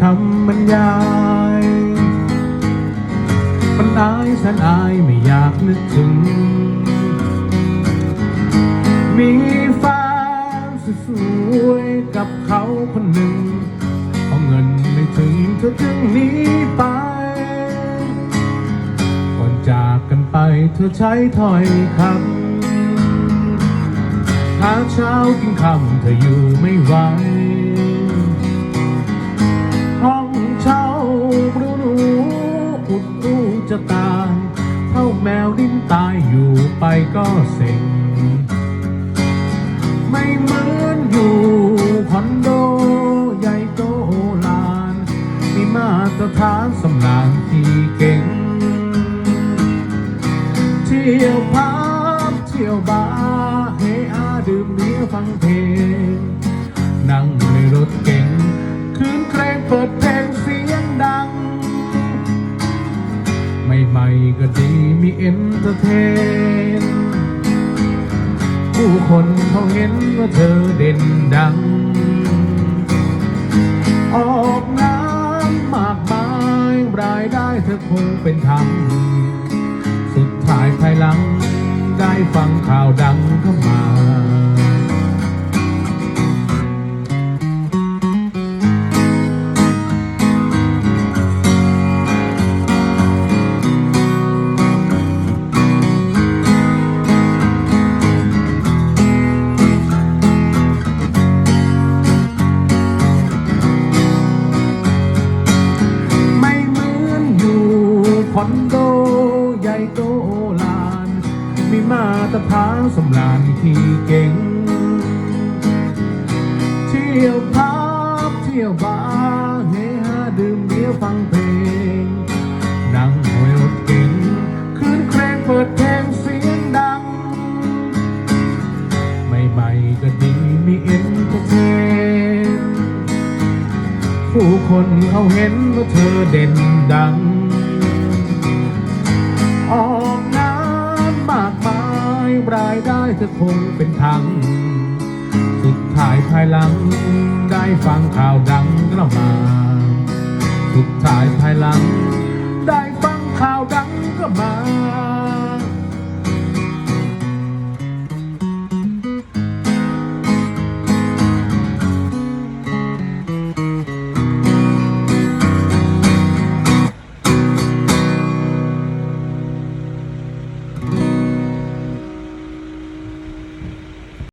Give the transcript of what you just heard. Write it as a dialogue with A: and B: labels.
A: คำบรรยาย มันอายแสนอายไม่อยากนึกถึง มีแฟนสวยๆกับเขาคนหนึ่งเอาเงินไม่ถึงเธอจึงหนีไป ก่อนจากกันไปเธอใช้ถ้อยคำหาเช้ากินคำเธออยู่ไม่ไหว อุดรูจะตายเท่าแมวดิ้นตายอยู่ไปก็เซ็งไม่เหมือนอยู่คอนโด ใหญ่โตโอลาน มีมาตรฐานสำนานที่เก่ง เที่ยวพับเที่ยวบาร์เฮอาดื่มเบียร์ฟังเพลง ก็ดีมีเอนเตอร์เทน ผู้คนเขาเห็นว่าเธอเด่นดัง ออกงานมากมายรายได้เธอคงเป็นธรรม สุดท้ายภายหลัง ได้ฟังข่าวดังเข้ามา คอนโดใหญ่โตลาน มีมาตรฐานสำรานที่เก่ง เที่ยวพับเที่ยวบาร์เฮฮาดื่มเบียร์ฟังเพลง นั่งหอยรถเก๋งคืนเครงเปิดเพลงเสียงดังใหม่ๆก็ดีมีเอ็นเตอร์เทนผู้คนเขาเห็นว่าเธอเด่นดังายได้เธอคงเป็นทางสุดท้ายภายหลัง ได้ฟังข่าวดังกระมา สุดท้ายภายหลัง ได้ฟังข่าวดังก็มา